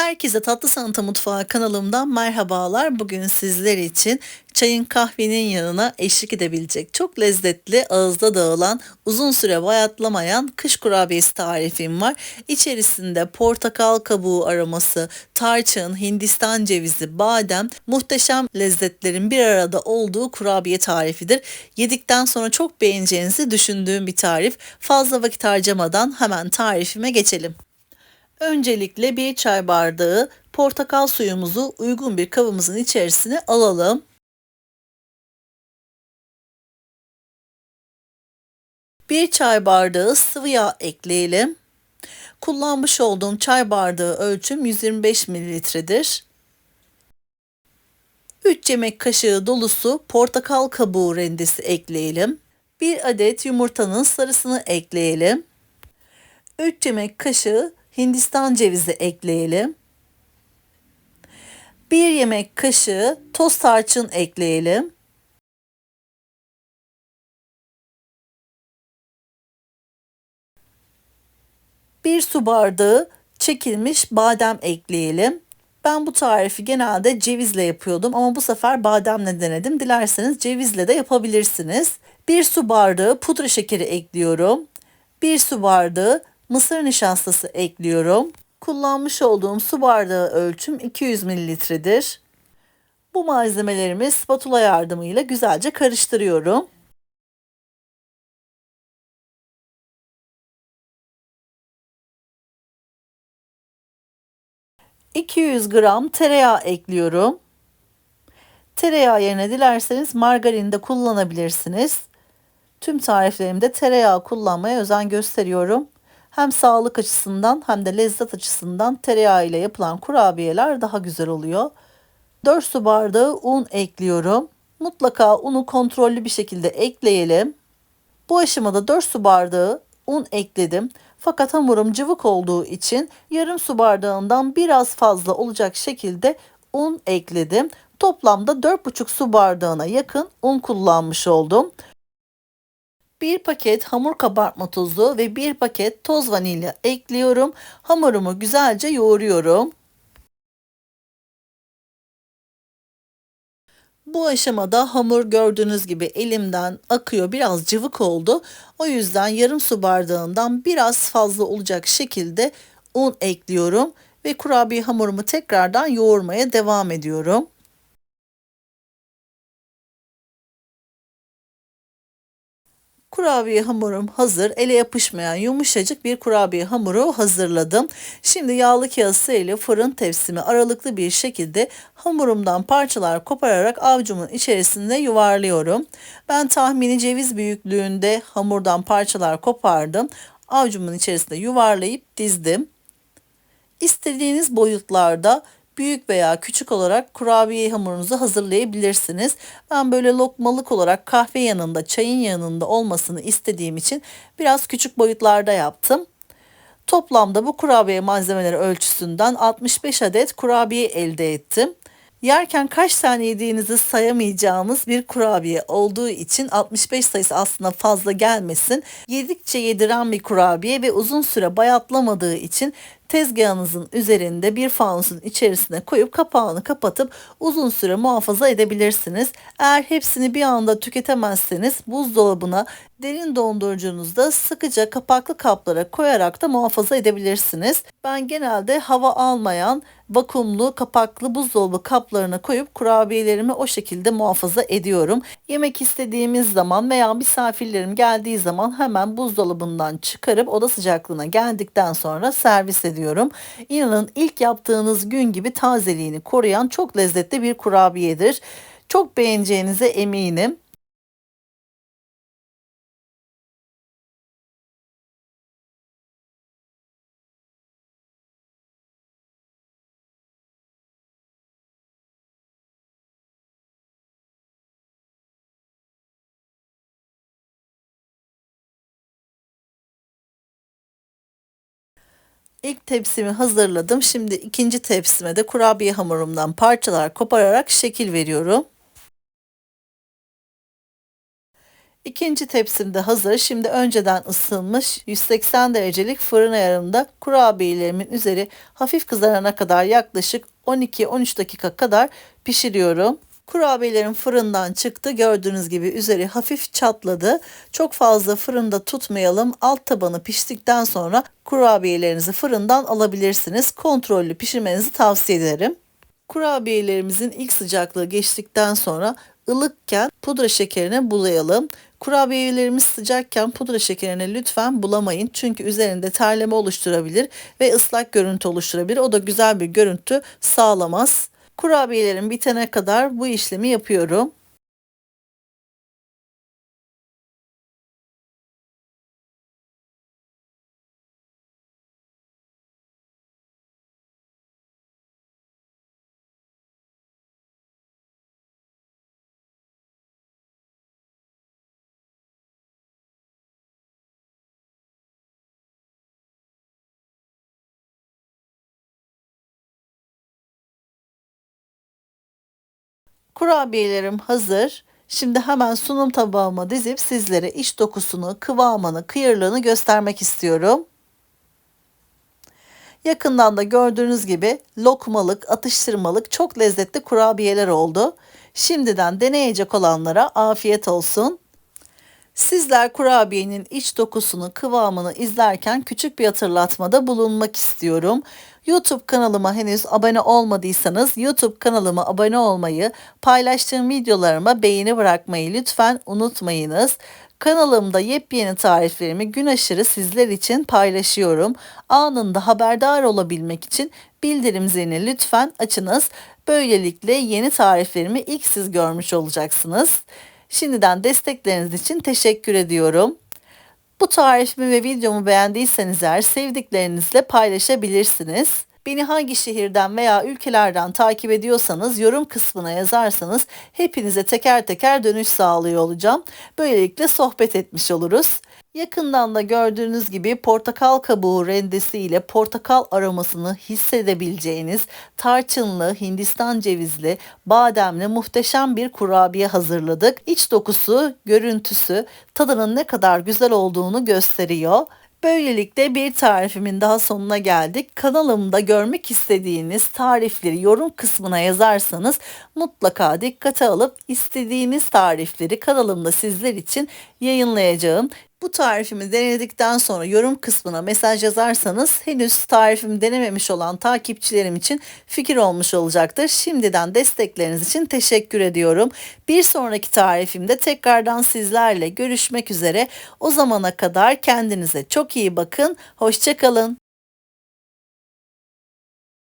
Herkese Tatlı Sanatı Mutfağı kanalımdan merhabalar. Bugün sizler için çayın kahvenin yanına eşlik edebilecek çok lezzetli, ağızda dağılan, uzun süre bayatlamayan kış kurabiyesi tarifim var. İçerisinde portakal kabuğu aroması, tarçın, hindistan cevizi, badem, muhteşem lezzetlerin bir arada olduğu kurabiye tarifidir. Yedikten sonra çok beğeneceğinizi düşündüğüm bir tarif. Fazla vakit harcamadan hemen tarifime geçelim. Öncelikle bir çay bardağı portakal suyumuzu uygun bir kabımızın içerisine alalım. Bir çay bardağı sıvı yağ ekleyelim. Kullanmış olduğum çay bardağı ölçüm 125 mililitredir. 3 yemek kaşığı dolusu portakal kabuğu rendesi ekleyelim. 1 adet yumurtanın sarısını ekleyelim. 3 yemek kaşığı Hindistan cevizi ekleyelim. 1 yemek kaşığı toz tarçın ekleyelim. Bir su bardağı çekilmiş badem ekleyelim. Ben bu tarifi genelde cevizle yapıyordum ama bu sefer bademle denedim. Dilerseniz cevizle de yapabilirsiniz. Bir su bardağı pudra şekeri ekliyorum. Bir su bardağı mısır nişastası ekliyorum. Kullanmış olduğum su bardağı ölçüm 200 mililitredir. Bu malzemelerimi spatula yardımıyla güzelce karıştırıyorum. ...200 gram tereyağı ekliyorum. Tereyağı yerine dilerseniz margarin de kullanabilirsiniz. Tüm tariflerimde tereyağı kullanmaya özen gösteriyorum. Hem sağlık açısından hem de lezzet açısından tereyağı ile yapılan kurabiyeler daha güzel oluyor. 4 su bardağı un ekliyorum. Mutlaka unu kontrollü bir şekilde ekleyelim. Bu aşamada 4 su bardağı un ekledim. Fakat hamurum cıvık olduğu için yarım su bardağından biraz fazla olacak şekilde un ekledim. Toplamda 4,5 su bardağına yakın un kullanmış oldum. 1 paket hamur kabartma tozu ve 1 paket toz vanilya ekliyorum. Hamurumu güzelce yoğuruyorum. Bu aşamada hamur gördüğünüz gibi elimden akıyor biraz cıvık oldu. O yüzden yarım su bardağından biraz fazla olacak şekilde un ekliyorum ve kurabiye hamurumu tekrardan yoğurmaya devam ediyorum. Kurabiye hamurum hazır. Ele yapışmayan yumuşacık bir kurabiye hamuru hazırladım. Şimdi yağlı kağıt ile fırın tepsimi aralıklı bir şekilde hamurumdan parçalar kopararak avcumun içerisinde yuvarlıyorum. Ben tahmini ceviz büyüklüğünde hamurdan parçalar kopardım. Avcumun içerisinde yuvarlayıp dizdim. İstediğiniz boyutlarda büyük veya küçük olarak kurabiye hamurunuzu hazırlayabilirsiniz. Ben böyle lokmalık olarak kahve yanında, çayın yanında olmasını istediğim için biraz küçük boyutlarda yaptım. Toplamda bu kurabiye malzemeleri ölçüsünden 65 adet kurabiye elde ettim. Yerken kaç tane yediğinizi sayamayacağımız bir kurabiye olduğu için 65 sayısı aslında fazla gelmesin. Yedikçe yediren bir kurabiye ve uzun süre bayatlamadığı için tezgahınızın üzerinde bir fanusun içerisine koyup kapağını kapatıp uzun süre muhafaza edebilirsiniz. Eğer hepsini bir anda tüketemezseniz buzdolabına derin dondurucunuzda sıkıca kapaklı kaplara koyarak da muhafaza edebilirsiniz. Ben genelde hava almayan vakumlu kapaklı buzdolabı kaplarına koyup kurabiyelerimi o şekilde muhafaza ediyorum. Yemek istediğimiz zaman veya misafirlerim geldiği zaman hemen buzdolabından çıkarıp oda sıcaklığına geldikten sonra servis ediyorum ediyorum. İnanın ilk yaptığınız gün gibi tazeliğini koruyan çok lezzetli bir kurabiyedir. Çok beğeneceğinize eminim. İlk tepsimi hazırladım. Şimdi ikinci tepsime de kurabiye hamurumdan parçalar kopararak şekil veriyorum. İkinci tepsim de hazır. Şimdi önceden ısınmış 180 derecelik fırın ayarında kurabiyelerimin üzeri hafif kızarana kadar yaklaşık 12-13 dakika kadar pişiriyorum. Kurabiyelerim fırından çıktı. Gördüğünüz gibi üzeri hafif çatladı. Çok fazla fırında tutmayalım. Alt tabanı piştikten sonra kurabiyelerinizi fırından alabilirsiniz. Kontrollü pişirmenizi tavsiye ederim. Kurabiyelerimizin ilk sıcaklığı geçtikten sonra ılıkken pudra şekerine bulayalım. Kurabiyelerimiz sıcakken pudra şekerine lütfen bulamayın. Çünkü üzerinde terleme oluşturabilir ve ıslak görüntü oluşturabilir. O da güzel bir görüntü sağlamaz. Kurabiyelerim bitene kadar bu işlemi yapıyorum. Kurabiyelerim hazır. Şimdi hemen sunum tabağıma dizip sizlere iç dokusunu, kıvamını, kıyırlığını göstermek istiyorum. Yakından da gördüğünüz gibi lokmalık, atıştırmalık çok lezzetli kurabiyeler oldu. Şimdiden deneyecek olanlara afiyet olsun. Sizler kurabiyenin iç dokusunu, kıvamını izlerken küçük bir hatırlatmada bulunmak istiyorum. YouTube kanalıma henüz abone olmadıysanız YouTube kanalıma abone olmayı, paylaştığım videolarıma beğeni bırakmayı lütfen unutmayınız. Kanalımda yepyeni tariflerimi gün aşırı sizler için paylaşıyorum. Anında haberdar olabilmek için bildirim zilini lütfen açınız. Böylelikle yeni tariflerimi ilk siz görmüş olacaksınız. Şimdiden destekleriniz için teşekkür ediyorum. Bu tarifimi ve videomu beğendiyseniz eğer sevdiklerinizle paylaşabilirsiniz. Beni hangi şehirden veya ülkelerden takip ediyorsanız yorum kısmına yazarsanız hepinize teker teker dönüş sağlıyor olacağım. Böylelikle sohbet etmiş oluruz. Yakından da gördüğünüz gibi portakal kabuğu rendesi ile portakal aromasını hissedebileceğiniz tarçınlı, hindistan cevizli, bademli muhteşem bir kurabiye hazırladık. İç dokusu, görüntüsü, tadının ne kadar güzel olduğunu gösteriyor. Böylelikle bir tarifimin daha sonuna geldik. Kanalımda görmek istediğiniz tarifleri yorum kısmına yazarsanız mutlaka dikkate alıp istediğiniz tarifleri kanalımda sizler için yayınlayacağım. Bu tarifimi denedikten sonra yorum kısmına mesaj yazarsanız henüz tarifimi denememiş olan takipçilerim için fikir olmuş olacaktır. Şimdiden destekleriniz için teşekkür ediyorum. Bir sonraki tarifimde tekrardan sizlerle görüşmek üzere. O zamana kadar kendinize çok iyi bakın. Hoşçakalın.